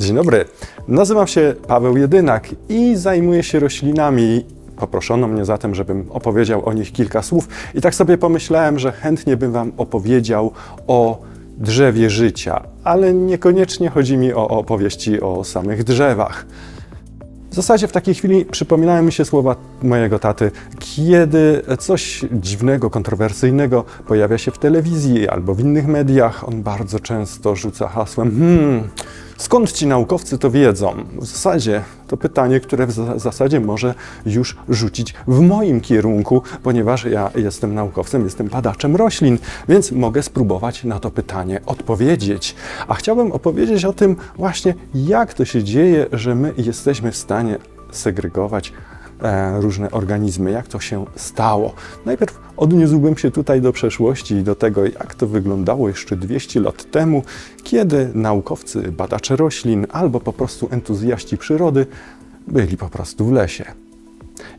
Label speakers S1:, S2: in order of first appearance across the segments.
S1: Dzień dobry, nazywam się Paweł Jedynak i zajmuję się roślinami. Poproszono mnie zatem, żebym opowiedział o nich kilka słów i tak sobie pomyślałem, że chętnie bym Wam opowiedział o drzewie życia, ale niekoniecznie chodzi mi o opowieści o samych drzewach. W zasadzie w takiej chwili przypominają mi się słowa mojego taty, kiedy coś dziwnego, kontrowersyjnego pojawia się w telewizji albo w innych mediach, on bardzo często rzuca hasłem hmm, skąd ci naukowcy to wiedzą? W zasadzie to pytanie, które w za- zasadzie może już rzucić w moim kierunku, ponieważ ja jestem naukowcem, jestem badaczem roślin, więc mogę spróbować na to pytanie odpowiedzieć. A chciałbym opowiedzieć o tym właśnie, jak to się dzieje, że my jesteśmy w stanie segregować różne organizmy, jak to się stało. Najpierw odniósłbym się tutaj do przeszłości i do tego, jak to wyglądało jeszcze 200 lat temu, kiedy naukowcy, badacze roślin albo po prostu entuzjaści przyrody byli po prostu w lesie.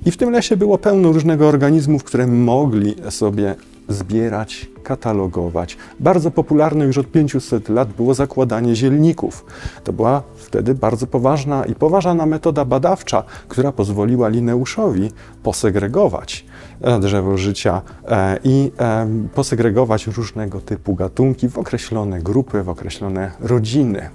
S1: I w tym lesie było pełno różnego organizmów, które mogli sobie zbierać, katalogować. Bardzo popularne już od 500 lat było zakładanie zielników. To była wtedy bardzo poważna i poważana metoda badawcza, która pozwoliła Lineuszowi posegregować e, drzewo życia e, i e, posegregować różnego typu gatunki w określone grupy, w określone rodziny.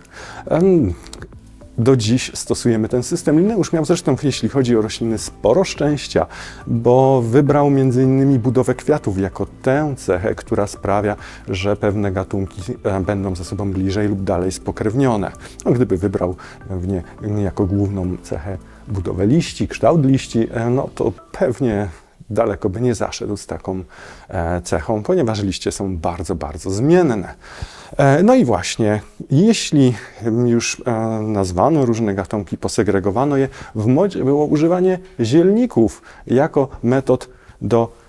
S1: Do dziś stosujemy ten system. Linneusz miał zresztą, jeśli chodzi o rośliny, sporo szczęścia, bo wybrał m.in. budowę kwiatów jako tę cechę, która sprawia, że pewne gatunki e, będą ze sobą bliżej lub dalej spokrewnione. No, gdyby wybrał w nie, nie jako główną cechę budowę liści, kształt liści, e, no to pewnie daleko by nie zaszedł z taką e, cechą, ponieważ liście są bardzo, bardzo zmienne. E, No i właśnie, jeśli już e, nazwano różne gatunki, posegregowano je, w modzie było używanie zielników jako metod do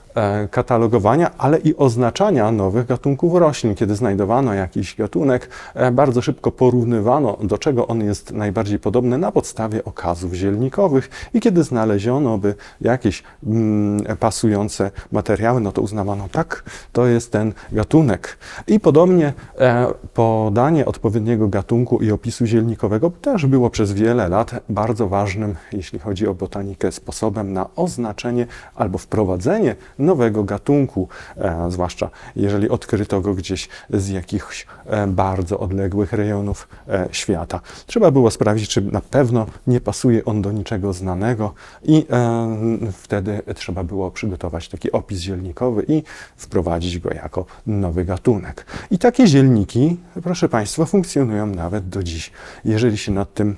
S1: katalogowania, ale i oznaczania nowych gatunków roślin. Kiedy znajdowano jakiś gatunek, e, bardzo szybko porównywano, do czego on jest najbardziej podobny na podstawie okazów zielnikowych i kiedy znaleziono by jakieś mm, pasujące materiały, no to uznawano, tak, to jest ten gatunek. I podobnie e, podanie odpowiedniego gatunku i opisu zielnikowego też było przez wiele lat bardzo ważnym, jeśli chodzi o botanikę, sposobem na oznaczenie albo wprowadzenie nowego gatunku, e, zwłaszcza jeżeli odkryto go gdzieś z jakichś e, bardzo odległych rejonów e, świata. Trzeba było sprawdzić, czy na pewno nie pasuje on do niczego znanego i wtedy trzeba było przygotować taki opis zielnikowy i wprowadzić go jako nowy gatunek. I takie zielniki, proszę Państwa, funkcjonują nawet do dziś, jeżeli się nad tym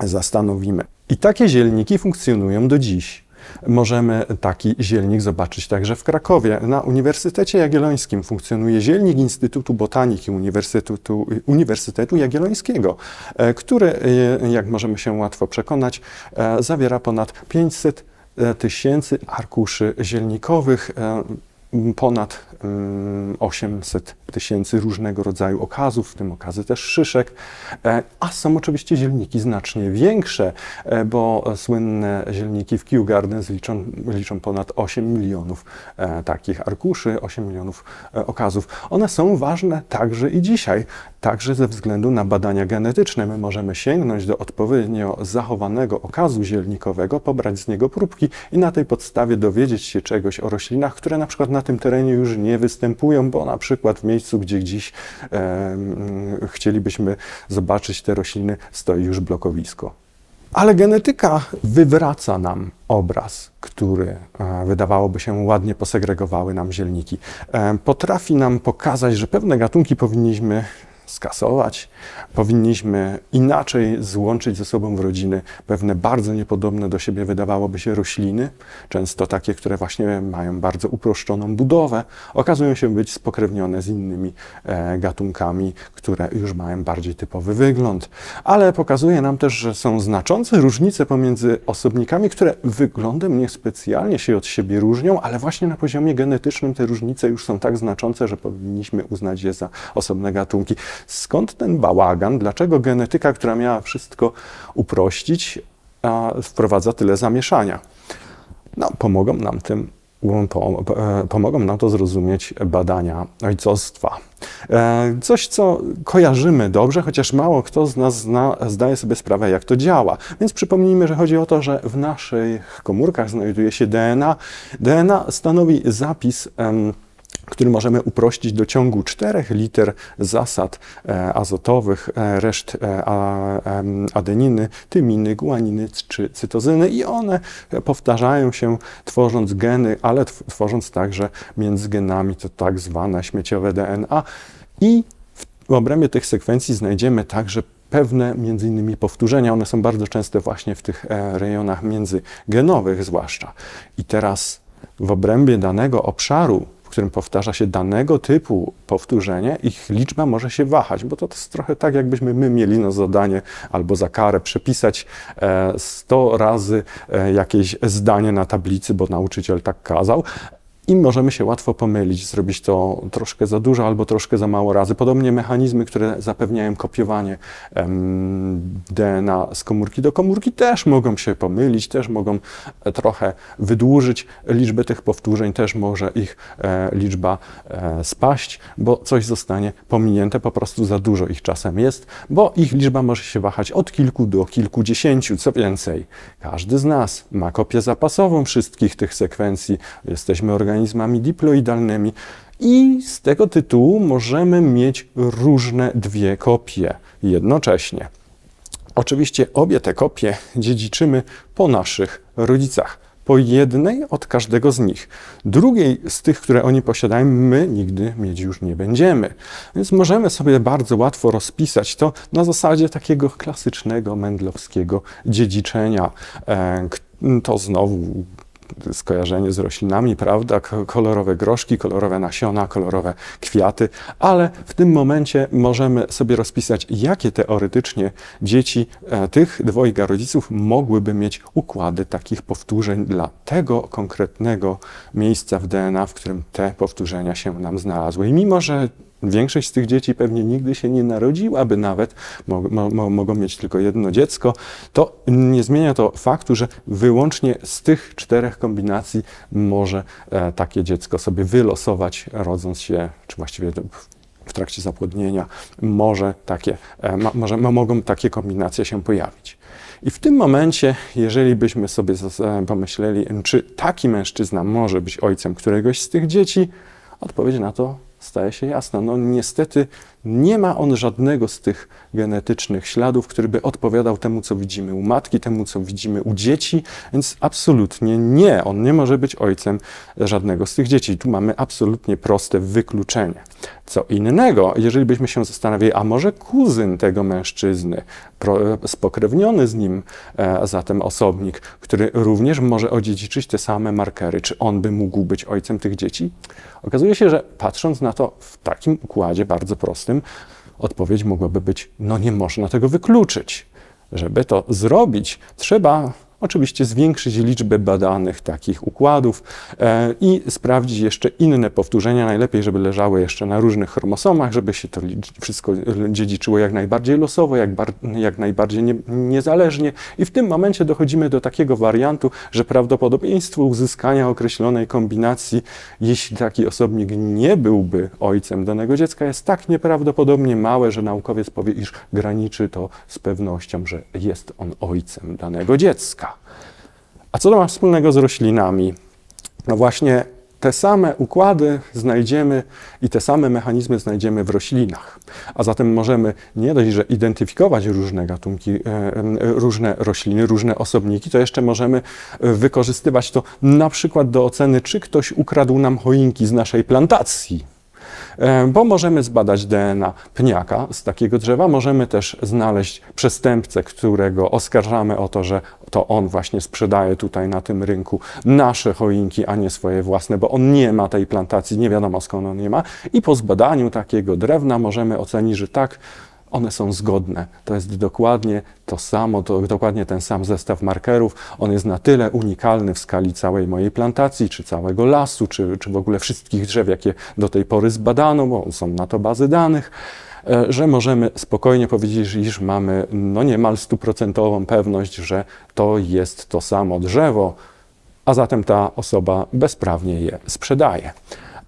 S1: zastanowimy. I takie zielniki funkcjonują do dziś. Możemy taki zielnik zobaczyć także w Krakowie. Na Uniwersytecie Jagiellońskim funkcjonuje zielnik Instytutu Botaniki Uniwersytetu, Uniwersytetu Jagiellońskiego, e, który, e, jak możemy się łatwo przekonać, e, zawiera ponad 500 tysięcy arkuszy zielnikowych, ponad 800 tysięcy różnego rodzaju okazów, w tym okazy też szyszek, E, a są oczywiście zielniki znacznie większe, e, bo słynne zielniki w Kew Gardens liczą, liczą ponad 8 milionów e, takich arkuszy, 8 milionów okazów. One są ważne także i dzisiaj, także ze względu na badania genetyczne. My możemy sięgnąć do odpowiednio zachowanego okazu zielnikowego, pobrać z niego próbki i na tej podstawie dowiedzieć się czegoś o roślinach, które na przykład na tym terenie już nie występują, bo na przykład w miejscu, gdzie dziś e, chcielibyśmy zobaczyć te rośliny, stoi już blokowisko. Ale genetyka wywraca nam obraz, który e, wydawałoby się ładnie posegregowały nam zielniki. E, Potrafi nam pokazać, że pewne gatunki powinniśmy skasować, powinniśmy inaczej złączyć ze sobą w rodziny pewne bardzo niepodobne do siebie wydawałoby się rośliny, często takie, które właśnie mają bardzo uproszczoną budowę, okazują się być spokrewnione z innymi e, gatunkami, które już mają bardziej typowy wygląd. Ale pokazuje nam też, że są znaczące różnice pomiędzy osobnikami, które wyglądem niespecjalnie się od siebie różnią, ale właśnie na poziomie genetycznym te różnice już są tak znaczące, że powinniśmy uznać je za osobne gatunki. Skąd ten bałagan? Dlaczego genetyka, która miała wszystko uprościć, wprowadza tyle zamieszania? No, pomogą nam tym um, po- pomogą nam to zrozumieć badania ojcostwa. E, Coś, co kojarzymy dobrze, chociaż mało kto z nas zna, zdaje sobie sprawę, jak to działa. Więc przypomnijmy, że chodzi o to, że w naszych komórkach znajduje się DNA. DNA stanowi zapis. em, który możemy uprościć do ciągu czterech liter zasad e, azotowych, e, reszt e, adeniny, tyminy, guaniny czy cytozyny i one powtarzają się tworząc geny, ale tw- tworząc także między genami to tak zwane śmieciowe DNA i w obrębie tych sekwencji znajdziemy także pewne między innymi powtórzenia. One są bardzo częste właśnie w tych rejonach międzygenowych zwłaszcza. I teraz w obrębie danego obszaru, którym powtarza się danego typu powtórzenie, ich liczba może się wahać, bo to jest trochę tak, jakbyśmy my mieli na zadanie albo za karę przepisać e, 100 razy e, jakieś zdanie na tablicy, bo nauczyciel tak kazał. I możemy się łatwo pomylić, zrobić to troszkę za dużo albo troszkę za mało razy. Podobnie mechanizmy, które zapewniają kopiowanie DNA z komórki do komórki, też mogą się pomylić, też mogą e, trochę wydłużyć liczbę tych powtórzeń, też może ich e, liczba e, spaść, bo coś zostanie pominięte, po prostu za dużo ich czasem jest, bo ich liczba może się wahać od kilku do kilkudziesięciu. Co więcej, każdy z nas ma kopię zapasową wszystkich tych sekwencji. Jesteśmy organizmami diploidalnymi i z tego tytułu możemy mieć różne dwie kopie jednocześnie. Oczywiście obie te kopie dziedziczymy po naszych rodzicach. Po jednej od każdego z nich. Drugiej z tych, które oni posiadają, my nigdy mieć już nie będziemy. Więc możemy sobie bardzo łatwo rozpisać to na zasadzie takiego klasycznego mendlowskiego dziedziczenia. E, To znowu skojarzenie z roślinami, prawda? Kolorowe groszki, kolorowe nasiona, kolorowe kwiaty, ale w tym momencie możemy sobie rozpisać, jakie teoretycznie dzieci e, tych dwojga rodziców mogłyby mieć układy takich powtórzeń dla tego konkretnego miejsca w DNA, w którym te powtórzenia się nam znalazły. I mimo, że Większość z tych dzieci pewnie nigdy się nie narodziłaby nawet, mo, mo, mo, mogą mieć tylko jedno dziecko, to nie zmienia to faktu, że wyłącznie z tych czterech kombinacji może e, takie dziecko sobie wylosować, rodząc się, czy właściwie w- trakcie zapłodnienia, może takie, e, ma, może, mo- mogą takie kombinacje się pojawić. I w tym momencie, jeżeli byśmy sobie e, pomyśleli, czy taki mężczyzna może być ojcem któregoś z tych dzieci, odpowiedź na to staje się jasna. No niestety nie ma on żadnego z tych genetycznych śladów, który by odpowiadał temu, co widzimy u matki, temu, co widzimy u dzieci, więc absolutnie nie. On nie może być ojcem żadnego z tych dzieci. Tu mamy absolutnie proste wykluczenie. Co innego, jeżeli byśmy się zastanawiali, a może kuzyn tego mężczyzny, spokrewniony z nim e, zatem osobnik, który również może odziedziczyć te same markery, czy on by mógł być ojcem tych dzieci? Okazuje się, że patrząc na to w takim układzie bardzo prostym, odpowiedź mogłaby być: no nie można tego wykluczyć. Żeby to zrobić, trzeba oczywiście zwiększyć liczbę badanych takich układów e, i sprawdzić jeszcze inne powtórzenia. Najlepiej, żeby leżały jeszcze na różnych chromosomach, żeby się to wszystko dziedziczyło jak najbardziej losowo, jak, jak najbardziej nie, niezależnie. I w tym momencie dochodzimy do takiego wariantu, że prawdopodobieństwo uzyskania określonej kombinacji, jeśli taki osobnik nie byłby ojcem danego dziecka, jest tak nieprawdopodobnie małe, że naukowiec powie, iż graniczy to z pewnością, że jest on ojcem danego dziecka. A co to ma wspólnego z roślinami? No właśnie te same układy znajdziemy i te same mechanizmy znajdziemy w roślinach. A zatem możemy nie dość, że identyfikować różne gatunki, e, e, różne rośliny, różne osobniki, to jeszcze możemy e, wykorzystywać to na przykład do oceny, czy ktoś ukradł nam choinki z naszej plantacji. E, Bo możemy zbadać DNA pniaka z takiego drzewa, możemy też znaleźć przestępcę, którego oskarżamy o to, że to on właśnie sprzedaje tutaj na tym rynku nasze choinki, a nie swoje własne, bo on nie ma tej plantacji, nie wiadomo skąd on nie ma. I po zbadaniu takiego drewna możemy ocenić, że tak, one są zgodne. To jest dokładnie to samo, to dokładnie ten sam zestaw markerów. On jest na tyle unikalny w skali całej mojej plantacji, czy całego lasu, czy, czy w ogóle wszystkich drzew, jakie do tej pory zbadano, bo są na to bazy danych, e, że możemy spokojnie powiedzieć, iż mamy no niemal stuprocentową pewność, że to jest to samo drzewo. a zatem ta osoba bezprawnie je sprzedaje.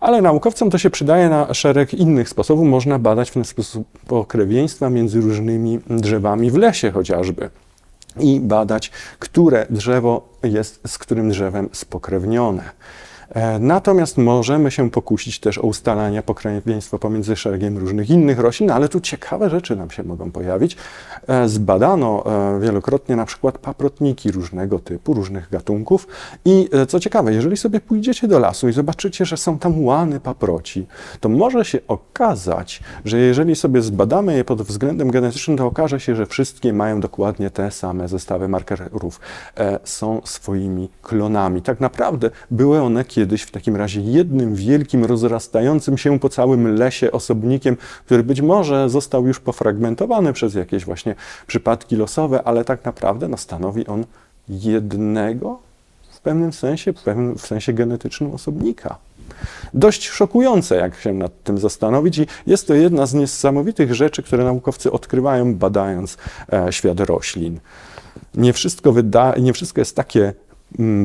S1: Ale naukowcom to się przydaje na szereg innych sposobów. Można badać w ten sposób pokrewieństwa między różnymi drzewami w lesie chociażby i badać, które drzewo jest z którym drzewem spokrewnione. E, Natomiast możemy się pokusić też o ustalania pokrewieństwa pomiędzy szeregiem różnych innych roślin, ale tu ciekawe rzeczy nam się mogą pojawić. E, Zbadano e, wielokrotnie na przykład paprotniki różnego typu, różnych gatunków i co ciekawe, jeżeli sobie pójdziecie do lasu i zobaczycie, że są tam łany paproci, to może się okazać, że jeżeli sobie zbadamy je pod względem genetycznym, to okaże się, że wszystkie mają dokładnie te same zestawy markerów, są swoimi klonami. Tak naprawdę były one kiedyś w takim razie jednym wielkim, rozrastającym się po całym lesie osobnikiem, który być może został już pofragmentowany przez jakieś właśnie przypadki losowe, ale tak naprawdę no, stanowi on jednego w pewnym sensie, w pewnym sensie genetycznym osobnika. Dość szokujące, jak się nad tym zastanowić, i jest to jedna z niesamowitych rzeczy, które naukowcy odkrywają, badając e, świat roślin. Nie wszystko, wyda, nie wszystko jest takie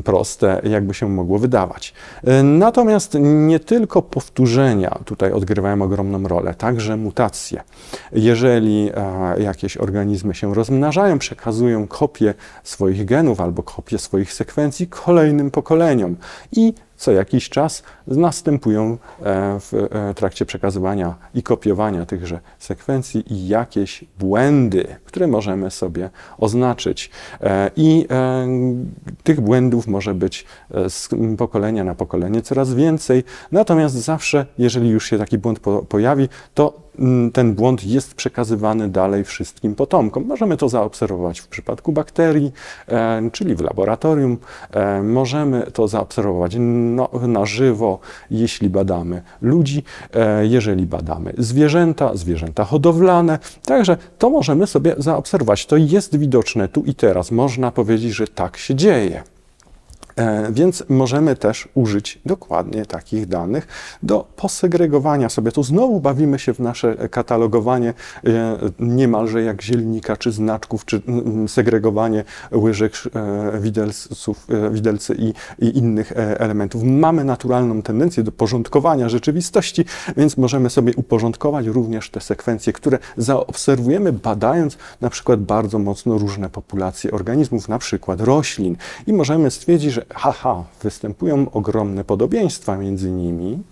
S1: proste, jakby się mogło wydawać. E, Natomiast nie tylko powtórzenia tutaj odgrywają ogromną rolę, także mutacje. Jeżeli e, jakieś organizmy się rozmnażają, przekazują kopie swoich genów albo kopie swoich sekwencji kolejnym pokoleniom i co jakiś czas następują e, w e, trakcie przekazywania i kopiowania tychże sekwencji i jakieś błędy, które możemy sobie oznaczyć. E, I tych błędów może być z pokolenia na pokolenie coraz więcej. Natomiast zawsze, jeżeli już się taki błąd po, pojawi, to ten błąd jest przekazywany dalej wszystkim potomkom. Możemy to zaobserwować w przypadku bakterii, e, czyli w laboratorium. E, możemy to zaobserwować no, na żywo, jeśli badamy ludzi, e, jeżeli badamy zwierzęta, zwierzęta hodowlane. Także to możemy sobie zaobserwować. To jest widoczne tu i teraz. Można powiedzieć, że tak się dzieje. E, Więc możemy też użyć dokładnie takich danych do posegregowania sobie. Tu znowu bawimy się w nasze katalogowanie e, niemalże jak zielnika, czy znaczków, czy mm, segregowanie łyżek, e, widelców, widelcy i, i innych elementów. Mamy naturalną tendencję do porządkowania rzeczywistości, więc możemy sobie uporządkować również te sekwencje, które zaobserwujemy badając na przykład bardzo mocno różne populacje organizmów, na przykład roślin i możemy stwierdzić, że haha, występują ogromne podobieństwa między nimi,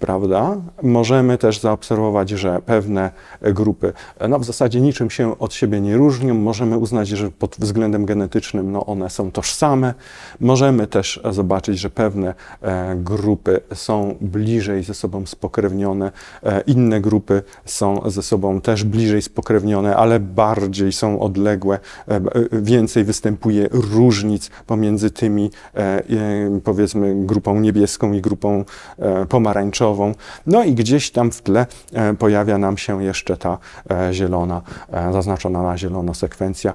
S1: prawda? Możemy też zaobserwować, że pewne grupy no, w zasadzie niczym się od siebie nie różnią. Możemy uznać, że pod względem genetycznym no, one są tożsame. Możemy też zobaczyć, że pewne e, grupy są bliżej ze sobą spokrewnione, e, inne grupy są ze sobą też bliżej spokrewnione, ale bardziej są odległe. E, e, więcej występuje różnic pomiędzy tymi, e, e, powiedzmy, grupą niebieską i grupą e, pomarańczową. No i gdzieś tam w tle e, pojawia nam się jeszcze ta e, zielona, e, zaznaczona na zielono sekwencja.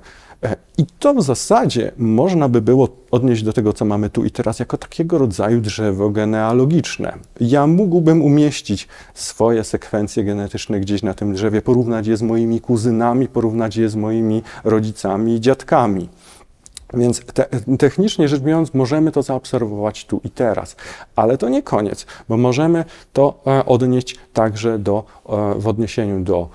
S1: I to w zasadzie można by było odnieść do tego, co mamy tu i teraz, jako takiego rodzaju drzewo genealogiczne. Ja mógłbym umieścić swoje sekwencje genetyczne gdzieś na tym drzewie, porównać je z moimi kuzynami, porównać je z moimi rodzicami i dziadkami. Więc te, technicznie rzecz biorąc, możemy to zaobserwować tu i teraz, ale to nie koniec, bo możemy to e, odnieść także do, e, w odniesieniu do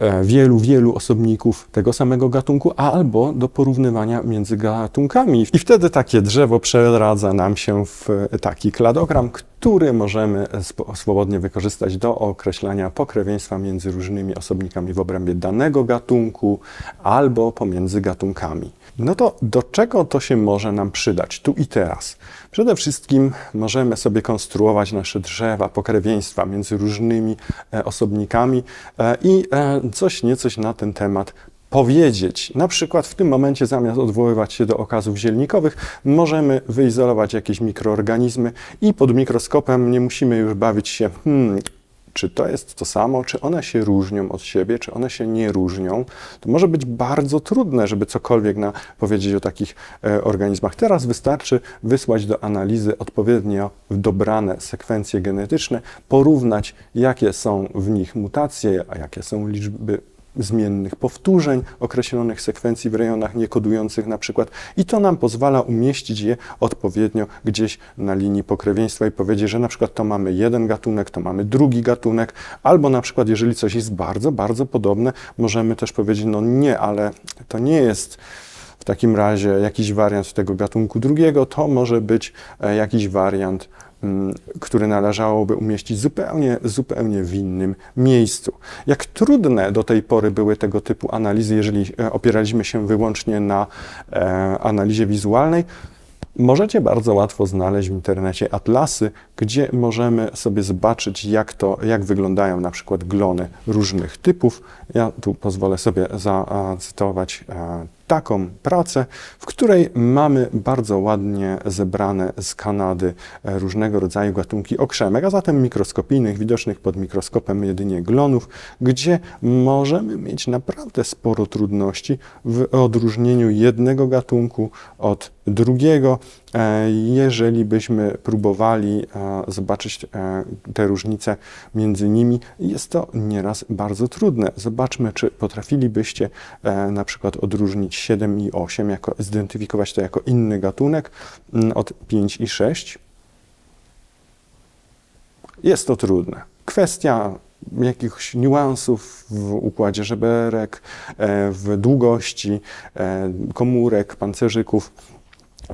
S1: e, wielu, wielu osobników tego samego gatunku, albo do porównywania między gatunkami. I wtedy takie drzewo przeradza nam się w taki kladogram, który możemy swobodnie wykorzystać do określania pokrewieństwa między różnymi osobnikami w obrębie danego gatunku albo pomiędzy gatunkami. No to do czego to się może nam przydać tu i teraz? Przede wszystkim możemy sobie konstruować nasze drzewa pokrewieństwa między różnymi e, osobnikami e, i e, coś niecoś na ten temat powiedzieć. Na przykład w tym momencie zamiast odwoływać się do okazów zielnikowych, możemy wyizolować jakieś mikroorganizmy i pod mikroskopem nie musimy już bawić się, hmm, czy to jest to samo, czy one się różnią od siebie, czy one się nie różnią. To może być bardzo trudne, żeby cokolwiek na, powiedzieć o takich e, organizmach. Teraz wystarczy wysłać do analizy odpowiednio dobrane sekwencje genetyczne, porównać, jakie są w nich mutacje, a jakie są liczby zmiennych powtórzeń określonych sekwencji w rejonach niekodujących na przykład. I to nam pozwala umieścić je odpowiednio gdzieś na linii pokrewieństwa i powiedzieć, że na przykład to mamy jeden gatunek, to mamy drugi gatunek, albo na przykład jeżeli coś jest bardzo, bardzo podobne, możemy też powiedzieć, no nie, ale to nie jest w takim razie jakiś wariant tego gatunku drugiego, to może być e, jakiś wariant mm, który należałoby umieścić zupełnie, zupełnie w innym miejscu. Jak trudne do tej pory były tego typu analizy, jeżeli e, opieraliśmy się wyłącznie na e, analizie wizualnej, Możecie bardzo łatwo znaleźć w internecie atlasy, gdzie możemy sobie zobaczyć, jak, to, jak wyglądają na przykład glony różnych typów. Ja tu pozwolę sobie zacytować e, taką pracę, w której mamy bardzo ładnie zebrane z Kanady e, różnego rodzaju gatunki okrzemek, a zatem mikroskopijnych, widocznych pod mikroskopem jedynie glonów, gdzie możemy mieć naprawdę sporo trudności w odróżnieniu jednego gatunku od drugiego. E, jeżeli byśmy próbowali e, zobaczyć te różnice między nimi, jest to nieraz bardzo trudne. Zobaczmy, czy potrafilibyście na przykład odróżnić 7 i 8, jako, zidentyfikować to jako inny gatunek mm, od 5 i 6. Jest to trudne. Kwestia jakichś niuansów w układzie żeberek, e, w długości e, komórek, pancerzyków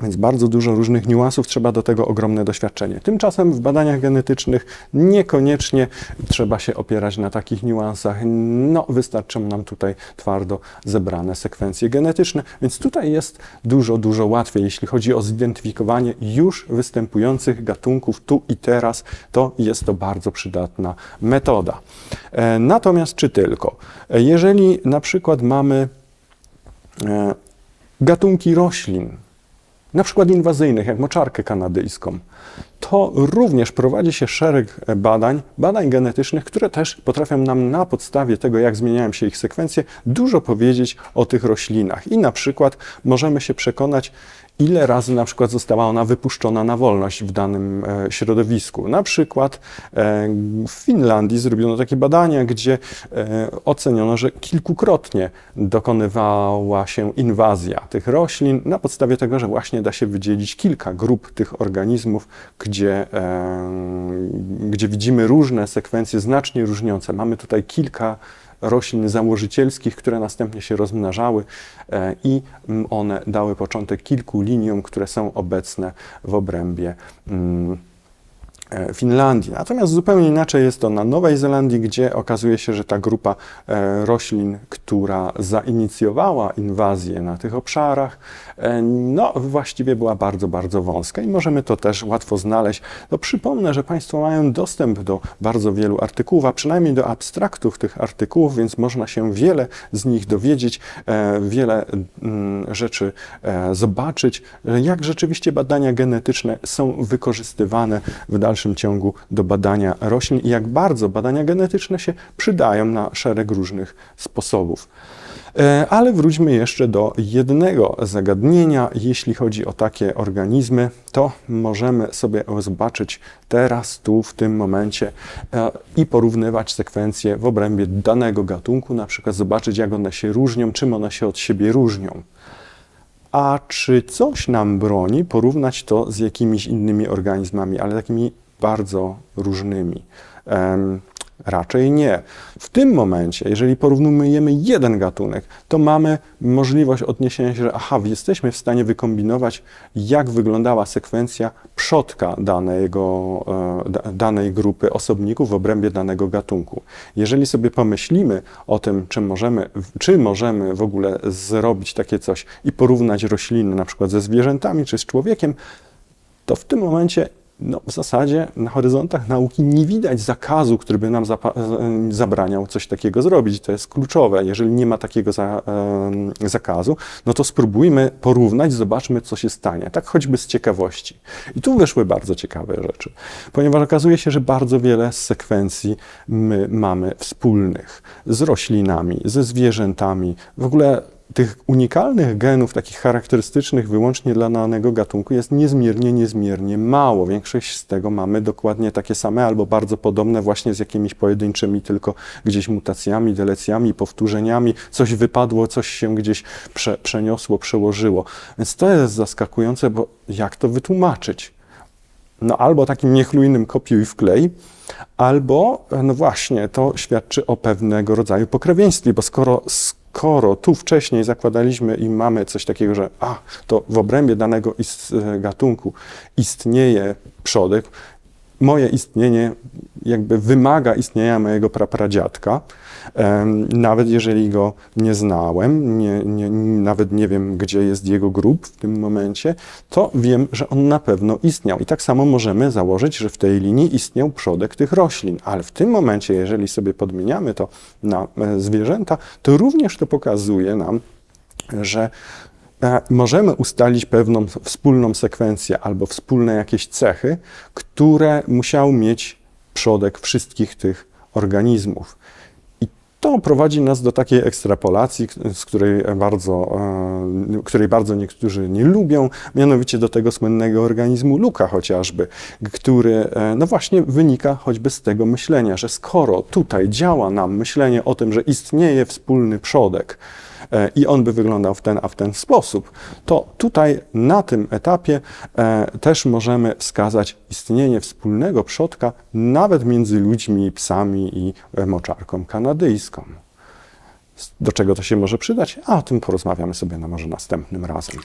S1: więc bardzo dużo różnych niuansów, trzeba do tego ogromne doświadczenie. Tymczasem w badaniach genetycznych niekoniecznie trzeba się opierać na takich niuansach. No, wystarczą nam tutaj twardo zebrane sekwencje genetyczne, więc tutaj jest dużo, dużo łatwiej, jeśli chodzi o zidentyfikowanie już występujących gatunków tu i teraz, to jest to bardzo przydatna metoda. E, natomiast czy tylko? E, jeżeli na przykład mamy e, gatunki roślin, na przykład inwazyjnych, jak moczarkę kanadyjską, to również prowadzi się szereg badań, badań genetycznych, które też potrafią nam na podstawie tego, jak zmieniają się ich sekwencje, dużo powiedzieć o tych roślinach. I na przykład możemy się przekonać, ile razy na przykład została ona wypuszczona na wolność w danym e, środowisku. Na przykład e, w Finlandii zrobiono takie badania, gdzie e, oceniono, że kilkukrotnie dokonywała się inwazja tych roślin na podstawie tego, że właśnie da się wydzielić kilka grup tych organizmów, gdzie, gdzie widzimy różne sekwencje znacznie różniące. Mamy tutaj kilka roślin założycielskich, które następnie się rozmnażały e, i mm, one dały początek kilku liniom, które są obecne w obrębie mm, Finlandii. Natomiast zupełnie inaczej jest to na Nowej Zelandii, gdzie okazuje się, że ta grupa e, roślin, która zainicjowała inwazję na tych obszarach, e, no właściwie była bardzo, bardzo wąska i możemy to też łatwo znaleźć. No przypomnę, że Państwo mają dostęp do bardzo wielu artykułów, a przynajmniej do abstraktów tych artykułów, więc można się wiele z nich dowiedzieć, wiele mm, rzeczy zobaczyć, jak rzeczywiście badania genetyczne są wykorzystywane w dalszym dalszym ciągu do badania roślin i jak bardzo badania genetyczne się przydają na szereg różnych sposobów. E, ale wróćmy jeszcze do jednego zagadnienia. Jeśli chodzi o takie organizmy, to możemy sobie zobaczyć teraz, tu, w tym momencie e, i porównywać sekwencje w obrębie danego gatunku, na przykład zobaczyć, jak one się różnią, czym one się od siebie różnią. A czy coś nam broni porównać to z jakimiś innymi organizmami, ale takimi bardzo różnymi. Raczej nie. W tym momencie, jeżeli porównujemy jeden gatunek, to mamy możliwość odniesienia się, że aha, jesteśmy w stanie wykombinować, jak wyglądała sekwencja przodka danego, e, danej grupy osobników w obrębie danego gatunku. Jeżeli sobie pomyślimy o tym, czy możemy, czy możemy w ogóle zrobić takie coś i porównać rośliny na przykład ze zwierzętami czy z człowiekiem, to w tym momencie no, w zasadzie na horyzontach nauki nie widać zakazu, który by nam zabraniał coś takiego zrobić. To jest kluczowe. Jeżeli nie ma takiego za, zakazu, no to spróbujmy porównać, zobaczmy, co się stanie. Tak choćby z ciekawości. I tu wyszły bardzo ciekawe rzeczy, ponieważ okazuje się, że bardzo wiele z sekwencji my mamy wspólnych z roślinami, ze zwierzętami. W ogóle tych unikalnych genów, takich charakterystycznych wyłącznie dla danego gatunku, jest niezmiernie, niezmiernie mało. Większość z tego mamy dokładnie takie same albo bardzo podobne, właśnie z jakimiś pojedynczymi tylko gdzieś mutacjami, delecjami, powtórzeniami. Coś wypadło, coś się gdzieś prze, przeniosło, przełożyło. Więc to jest zaskakujące, bo jak to wytłumaczyć? No albo takim niechlujnym kopiuj wklej, albo, no właśnie, to świadczy o pewnego rodzaju pokrewieństwie, bo skoro, skoro tu wcześniej zakładaliśmy i mamy coś takiego, że a, to w obrębie danego ist, gatunku istnieje przodek, moje istnienie jakby wymaga istnienia mojego prapradziadka, nawet jeżeli go nie znałem, nie, nie, nawet nie wiem, gdzie jest jego grób w tym momencie, to wiem, że on na pewno istniał. I tak samo możemy założyć, że w tej linii istniał przodek tych roślin, ale w tym momencie, jeżeli sobie podmieniamy to na e, zwierzęta, to również to pokazuje nam, że możemy ustalić pewną wspólną sekwencję albo wspólne jakieś cechy, które musiał mieć przodek wszystkich tych organizmów. I to prowadzi nas do takiej ekstrapolacji, z której bardzo, e, której bardzo niektórzy nie lubią, mianowicie do tego słynnego organizmu Luka chociażby, który e, no właśnie wynika choćby z tego myślenia, że skoro tutaj działa nam myślenie o tym, że istnieje wspólny przodek, i on by wyglądał w ten, a w ten sposób, to tutaj na tym etapie e, też możemy wskazać istnienie wspólnego przodka nawet między ludźmi, psami i e, moczarką kanadyjską. Do czego to się może przydać? A o tym porozmawiamy sobie na może następnym razem.